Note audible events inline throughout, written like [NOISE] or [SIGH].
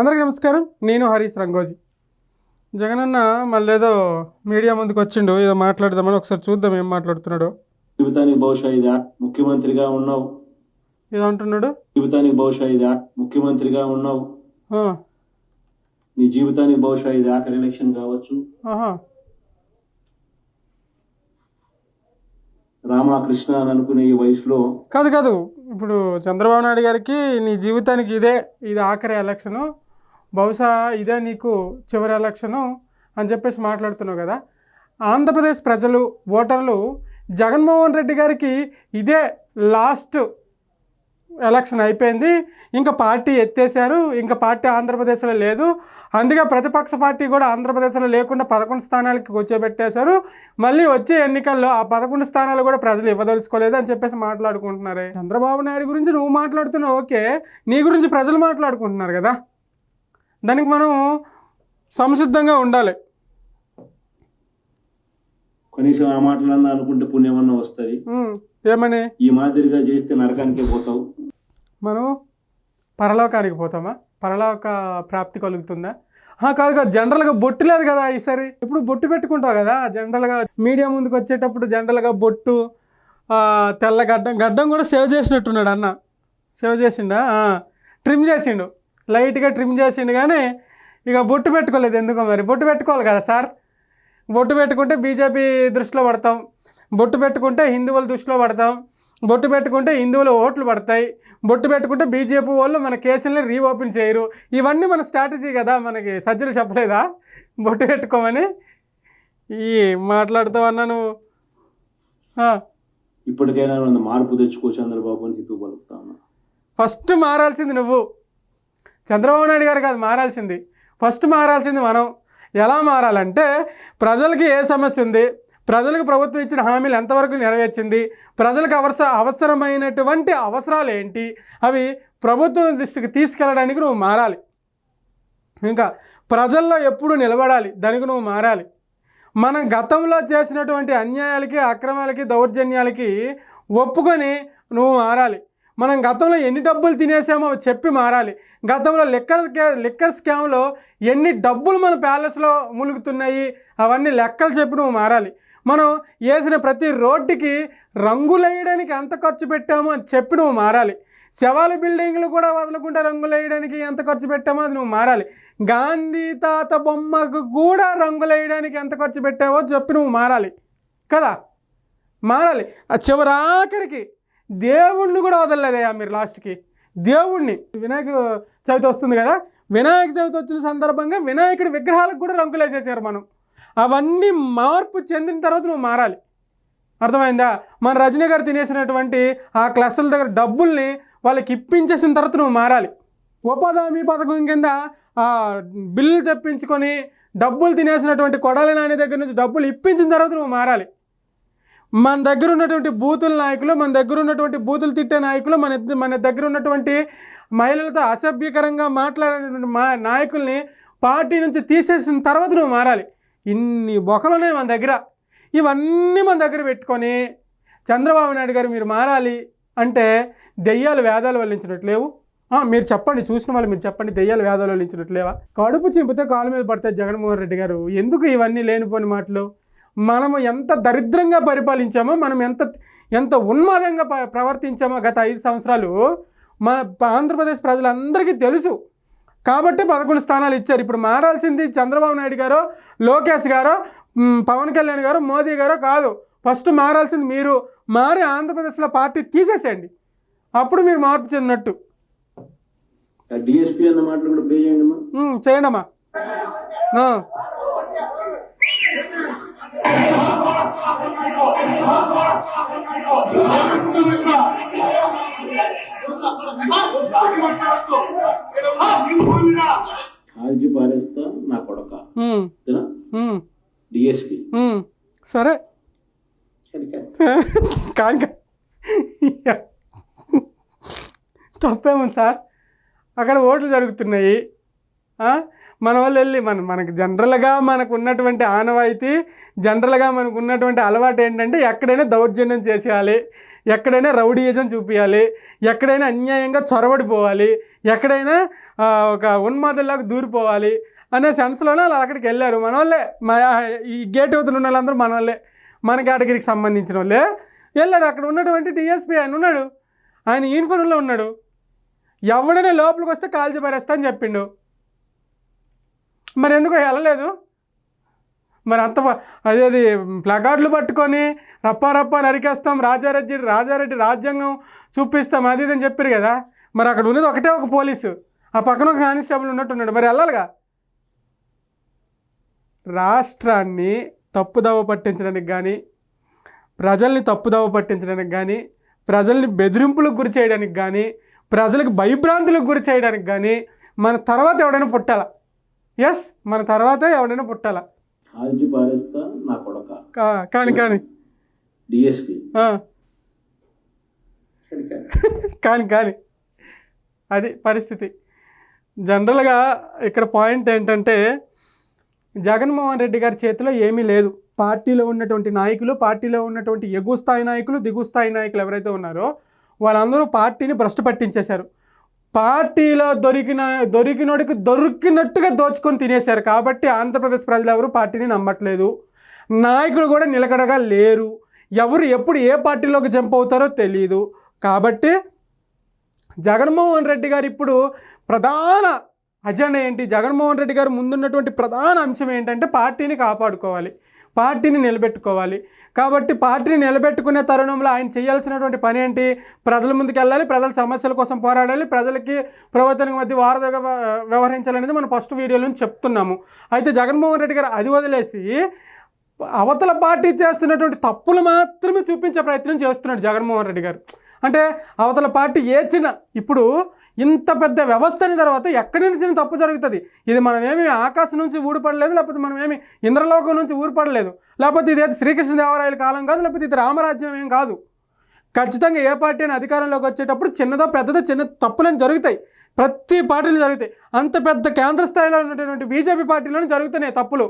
అందరికీ నమస్కారం. నేను హరీష్ రంగోజీ. జగనన్న మళ్ళీ ఏదో మీడియా ముందుకు వచ్చిండు. ఏదో మాట్లాడదామని ఒకసారి చూద్దాం ఏం మాట్లాడుతున్నాడు. జీవితానికి బహుశా ఇదా? ముఖ్యమంత్రిగా ఉన్నావు. ఏదో అంటున్నాడు. జీవితానికి బహుశా ఇదా? ముఖ్యమంత్రిగా ఉన్నావు. ఆ, నీ జీవితానికి బహుశా ఇది ఆఖరి ఎలక్షన్ కావచ్చు. ఆహా. రామకృష్ణ అని అనుకునే ఈ వయసులో కాదు కాదు. ఇప్పుడు చంద్రబాబు నాయుడు గారికి నీ జీవితానికి ఇదే ఇది ఆఖరి ఎలక్షను బహుశా ఇదే నీకు చివరి ఎలక్షను అని చెప్పేసి మాట్లాడుతున్నావు కదా. ఆంధ్రప్రదేశ్ ప్రజలు ఓటర్లు జగన్మోహన్ రెడ్డి గారికి ఇదే లాస్ట్ ఎలక్షన్ అయిపోయింది. ఇంకా పార్టీ ఎత్తేసారు ఇంకా పార్టీ ఆంధ్రప్రదేశ్లో లేదు. అందుకే ప్రతిపక్ష పార్టీ కూడా ఆంధ్రప్రదేశ్లో లేకుండా పదకొండు స్థానాలకి కూర్చోబెట్టేశారు. మళ్ళీ వచ్చే ఎన్నికల్లో ఆ పదకొండు స్థానాలు కూడా ప్రజలు ఇవ్వదలుచుకోలేదు అని చెప్పేసి మాట్లాడుకుంటున్నారే. చంద్రబాబు నాయుడు గురించి నువ్వు మాట్లాడుతున్నావు. ఓకే. నీ గురించి ప్రజలు మాట్లాడుకుంటున్నారు కదా. దానికి మనం సంసిద్ధంగా ఉండాలి. కనీసం ఆ మాటలన్నా అనుకుంటే పుణ్యమన్నా వస్తుంది. ఏమని? ఈ మాదిరిగా చేస్తే నరకానికే పోతావు. మనం పరలోకానికి పోతామా? పరలోక ప్రాప్తి కలుగుతుందా? కాదు కాదు జనరల్గా బొట్టు లేదు కదా ఈసారి. ఇప్పుడు బొట్టు పెట్టుకుంటావు కదా జనరల్గా మీడియా ముందుకు వచ్చేటప్పుడు జనరల్గా బొట్టు తెల్ల గడ్డం గడ్డం కూడా సేవ్ చేసినట్టున్నాడు అన్న. సేవ్ చేసిండా? ట్రిమ్ చేసిండు. లైట్గా ట్రిమ్ చేసిండు కానీ ఇక బొట్టు పెట్టుకోలేదు ఎందుకో మరి. బొట్టు పెట్టుకోవాలి కదా సార్? బొట్టు పెట్టుకుంటే బీజేపీ దృష్టిలో పడతాం. బొట్టు పెట్టుకుంటే హిందువుల దృష్టిలో పడతాం. బొట్టు పెట్టుకుంటే హిందువుల ఓట్లు పడతాయి. బొట్టు పెట్టుకుంటే బీజేపీ వాళ్ళు మన కేసుల్ని రీఓపెన్ చేయరు. ఇవన్నీ మన స్ట్రాటజీ కదా మనకి. సజ్జలు చెప్పలేదా? బొట్టు పెట్టుకోమని ఈ మాట్లాడుతావన్నా నువ్వు. ఆ, ఇప్పటికైనా మార్పు తెచ్చుకో చంద్రబాబు అని హితూ పలుకుతా ఉన్నా. ఫస్ట్ మారాల్సింది నువ్వు. చంద్రబాబు నాయుడు గారు కాదు మారాల్సింది. ఫస్ట్ మారాల్సింది మనం. ఎలా మారాలంటే ప్రజలకి ఏ సమస్య ఉంది ప్రజలకు ప్రభుత్వం ఇచ్చిన హామీలు ఎంతవరకు నెరవేర్చింది ప్రజలకు అవసర అవసరమైనటువంటి అవసరాలు ఏంటి అవి ప్రభుత్వం దృష్టికి తీసుకెళ్ళడానికి నువ్వు మారాలి. ఇంకా ప్రజల్లో ఎప్పుడు నిలబడాలి దానికి నువ్వు మారాలి. మనం గతంలో చేసినటువంటి అన్యాయాలకి అక్రమాలకి దౌర్జన్యాలకి ఒప్పుకొని నువ్వు మారాలి. మనం గతంలో ఎన్ని డబ్బులు తినేసామో చెప్పి మారాలి. గతంలో లిక్కర్ లిక్కర్ స్కామ్లో ఎన్ని డబ్బులు మన ప్యాలెస్లో ములుగుతున్నాయి అవన్నీ లెక్కలు చెప్పి నువ్వు మారాలి. మనం వేసిన ప్రతి రోడ్డుకి రంగులు వేయడానికి ఎంత ఖర్చు పెట్టామో అని చెప్పి నువ్వు మారాలి. శవాల బిల్డింగ్లు కూడా వదలకుండా రంగులు వేయడానికి ఎంత ఖర్చు పెట్టామో అది నువ్వు మారాలి. గాంధీ తాత బొమ్మకు కూడా రంగులు వేయడానికి ఎంత ఖర్చు పెట్టావో చెప్పి నువ్వు మారాలి. కదా? మారాలి. ఆ చివరాఖరికి దేవుణ్ణి కూడా వదలలేదయ్యా మీరు లాస్ట్కి. దేవుణ్ణి. వినాయక చవితి వస్తుంది కదా? వినాయక చవితి వచ్చిన సందర్భంగా వినాయకుడి విగ్రహాలకు కూడా రంగులు వేసేసారు మనం. అవన్నీ మార్పు చెందిన తర్వాత నువ్వు మారాలి. అర్థమైందా? మన రజనీ గారు తినేసినటువంటి ఆ క్లస్టర్ల దగ్గర డబ్బుల్ని వాళ్ళకి ఇప్పించేసిన తర్వాత నువ్వు మారాలి. ఉపాధి హామీ పథకం కింద ఆ బిల్లు తెప్పించుకొని డబ్బులు తినేసినటువంటి కొడాలి నాని దగ్గర నుంచి డబ్బులు ఇప్పించిన తర్వాత నువ్వు మారాలి. మన దగ్గర ఉన్నటువంటి బూతుల నాయకులు మన దగ్గర ఉన్నటువంటి బూతులు తిట్టే నాయకులు మన మన దగ్గర ఉన్నటువంటి మహిళలతో అసభ్యకరంగా మాట్లాడేటువంటి మా నాయకుల్ని పార్టీ నుంచి తీసేసిన తర్వాత నువ్వు మారాలి. ఇన్ని బొకలు ఉన్నాయి మన దగ్గర. ఇవన్నీ మన దగ్గర పెట్టుకొని చంద్రబాబు నాయుడు గారు మీరు మారాలి అంటే దెయ్యాలు వేదాలు వల్లించినట్టు లేవు. మీరు చెప్పండి చూసిన వాళ్ళు మీరు చెప్పండి దెయ్యాలు వేదాలు వల్లించినట్టు లేవా? కడుపు చింపితే కాలు మీద పడితే జగన్మోహన్ రెడ్డి గారు ఎందుకు ఇవన్నీ లేనిపోని మాటలు? మనము ఎంత దరిద్రంగా పరిపాలించామో మనం ఎంత ఎంత ఉన్మాదంగా ప్రవర్తించామో గత ఐదు సంవత్సరాలు మన ఆంధ్రప్రదేశ్ ప్రజలందరికీ తెలుసు. కాబట్టి పదకొండు స్థానాలు ఇచ్చారు. ఇప్పుడు మారాల్సింది చంద్రబాబు నాయుడు గారో లోకేష్ గారో పవన్ కళ్యాణ్ గారు మోదీ గారో కాదు. ఫస్ట్ మారాల్సింది మీరు మారి ఆంధ్రప్రదేశ్లో పార్టీ తీసేసేయండి. అప్పుడు మీరు మార్పు చెందినట్టు. డిఎస్పీ అన్న మాటలు కూడా ప్లే చేయండి అమ్మా. కాల్చి పారేస్తా నా కొడక. డిఎస్పీ. సరే. [LAUGHS] కాదు తప్పేముంది సార్? అక్కడ ఓట్లు జరుగుతున్నాయి? మన వాళ్ళు వెళ్ళి మన మనకి జనరల్గా మనకు ఉన్నటువంటి ఆనవాయితీ జనరల్గా మనకు ఉన్నటువంటి అలవాటు ఏంటంటే ఎక్కడైనా దౌర్జన్యం చేసేయాలి ఎక్కడైనా రౌడీయజం చూపించాలి ఎక్కడైనా అన్యాయంగా చొరబడిపోవాలి ఎక్కడైనా ఒక ఉన్మాదుల్లాగా దూరిపోవాలి అనే సెన్స్లోనే వాళ్ళు అక్కడికి వెళ్ళారు. మన వాళ్ళే ఈ గేట్ యువతలు ఉన్న వాళ్ళందరూ మన వాళ్ళే. మన కేటగిరీకి సంబంధించిన వాళ్ళే. వెళ్ళారు. అక్కడ ఉన్నటువంటి టీఎస్పీ ఆయన ఉన్నాడు. ఆయన యూనిఫామ్లో ఉన్నాడు. ఎవడైనా లోపలికి వస్తే కాల్చి పారేస్తా అని చెప్పిండు. మరి ఎందుకు వెళ్ళలేదు? మరి అంత అదే అది ప్లకార్డులు పట్టుకొని రప్పారప్ప నరికేస్తాం రాజారెడ్డి రాజారెడ్డి రాజ్యాంగం చూపిస్తాం అది ఇది అని చెప్పారు కదా. మరి అక్కడ ఉన్నది ఒకటే ఒక పోలీసు. ఆ పక్కన ఒక కానిస్టేబుల్ ఉన్నట్టున్నాడు మరి వెళ్ళాలిగా? రాష్ట్రాన్ని తప్పుదవ పట్టించడానికి కానీ ప్రజల్ని తప్పుదవ పట్టించడానికి కానీ ప్రజల్ని బెదిరింపులకు గురి చేయడానికి కానీ ప్రజలకు భయభ్రాంతులకు గురి చేయడానికి కానీ మన తర్వాత ఎవడైనా పుట్టాల? ఎస్ మన తర్వాత ఎవడైనా పుట్టాల. కాల్చి పారేస్తా నా కొడక. కా- కానీ కానీ. డిఎస్పి. కానీ కానీ. అది పరిస్థితి. జనరల్గా ఇక్కడ పాయింట్ ఏంటంటే జగన్మోహన్ రెడ్డి గారి చేతిలో ఏమీ లేదు. పార్టీలో ఉన్నటువంటి నాయకులు పార్టీలో ఉన్నటువంటి ఎగువ స్థాయి నాయకులు దిగువ స్థాయి నాయకులు ఎవరైతే ఉన్నారో వాళ్ళందరూ పార్టీని భ్రష్టు పట్టించేశారు. పార్టీలో దొరికిన దొరికినోడికి దొరికినట్టుగా దోచుకొని తినేశారు. కాబట్టి ఆంధ్రప్రదేశ్ ప్రజలు ఎవరు పార్టీని నమ్మట్లేదు. నాయకులు కూడా నిలకడగా లేరు. ఎవరు ఎప్పుడు ఏ పార్టీలోకి జంప్ అవుతారో తెలియదు కాబట్టి జగన్మోహన్ రెడ్డి గారు ఇప్పుడు ప్రధాన అజెండా ఏంటి? జగన్మోహన్ రెడ్డి గారు ముందున్నటువంటి ప్రధాన అంశం ఏంటంటే పార్టీని కాపాడుకోవాలి. పార్టీని నిలబెట్టుకోవాలి. కాబట్టి పార్టీని నిలబెట్టుకునే తరుణంలో ఆయన చేయాల్సినటువంటి పని ఏంటి? ప్రజల ముందుకు వెళ్ళాలి ప్రజల సమస్యల కోసం పోరాడాలి ప్రజలకి ప్రభుత్వానికి మధ్య వారధిగా వ్యవహరించాలనేది మనం ఫస్ట్ వీడియోలో చెప్తున్నాము. అయితే జగన్మోహన్ రెడ్డి గారు అది వదిలేసి అవతల పార్టీ చేస్తున్నటువంటి తప్పులు మాత్రమే చూపించే ప్రయత్నం చేస్తున్నాడు జగన్మోహన్ రెడ్డి గారు. అంటే అవతల పార్టీ ఏ చిన్న ఇప్పుడు ఇంత పెద్ద వ్యవస్థ అయిన తర్వాత ఎక్కడి నుంచి చిన్న తప్పు జరుగుతుంది? ఇది మనమేమి ఆకాశం నుంచి ఊడిపడలేదు లేకపోతే మనమేమి ఇంద్రలోకం నుంచి ఊడిపడలేదు లేకపోతే ఇదేది శ్రీకృష్ణదేవరాయల కాలం కాదు లేకపోతే ఇది రామరాజ్యం ఏం కాదు. ఖచ్చితంగా ఏ పార్టీ అని అధికారంలోకి వచ్చేటప్పుడు చిన్నదో పెద్దదో చిన్న తప్పులని జరుగుతాయి. ప్రతి పార్టీలు జరుగుతాయి. అంత పెద్ద కేంద్ర స్థాయిలో ఉన్నటువంటి బీజేపీ పార్టీలోనే జరుగుతున్నాయి తప్పులు.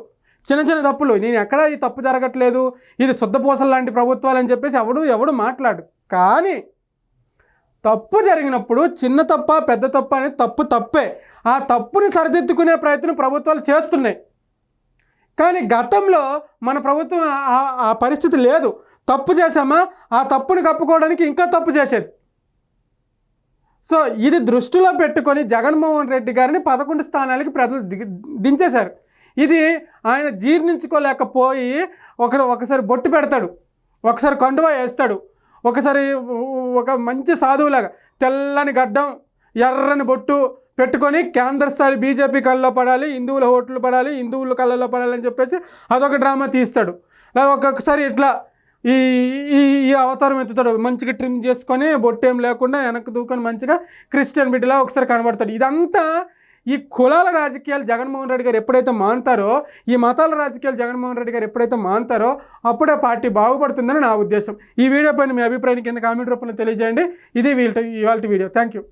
చిన్న చిన్న తప్పులు. నేను ఎక్కడా ఈ తప్పు జరగట్లేదు. ఇది శుద్ధపూసల లాంటి ప్రభుత్వాలు అని చెప్పేసి ఎవడు ఎవడు మాట్లాడు. కానీ తప్పు జరిగినప్పుడు చిన్న తప్ప పెద్ద తప్ప అనేది తప్పు తప్పే. ఆ తప్పుని సరిదిద్దుకునే ప్రయత్నం ప్రభుత్వాలు చేస్తున్నాయి. కానీ గతంలో మన ప్రభుత్వం ఆ- పరిస్థితి లేదు. తప్పు చేసామా ఆ తప్పుని కప్పుకోవడానికి ఇంకా తప్పు చేసేది. సో ఇది దృష్టిలో పెట్టుకొని జగన్మోహన్ రెడ్డి గారిని పదకొండు స్థానాలకి ప్రజలు దించేశారు. ఇది ఆయన జీర్ణించుకోలేకపోయి ఒకరు ఒకసారి బొట్టు పెడతాడు. ఒకసారి కండువా వేస్తాడు. ఒకసారి ఒక మంచి సాధువులాగా తెల్లని గడ్డం ఎర్రని బొట్టు పెట్టుకొని కేంద్ర స్థాయి బీజేపీ కళ్ళలో పడాలి హిందువుల ఓట్లు పడాలి హిందువుల కళ్ళలో పడాలి అని చెప్పేసి అదొక డ్రామా తీస్తాడు. లేదా ఒక్కొక్కసారి ఇట్లా ఈ ఈ ఈ అవతారం ఎత్తుతాడు. మంచిగా ట్రిమ్ చేసుకొని బొట్టేం లేకుండా వెనక్కి దూకొని మంచిగా క్రిస్టియన్ బిడ్డలా ఒకసారి కనబడతాడు. ఇదంతా ఈ కులాల రాజకీయాలు జగన్మోహన్ రెడ్డి గారు ఎప్పుడైతే మానుతారో ఈ మతాల రాజకీయాలు జగన్మోహన్ రెడ్డి గారు ఎప్పుడైతే మానుతారో అప్పుడే పార్టీ బాగుపడుతుందని నా ఉద్దేశం. ఈ వీడియో పైన మీ అభిప్రాయం కింద కామెంట్ రూపంలో తెలియజేయండి. ఇది వీళ్ళ ఇవాళ వీడియో. Thank you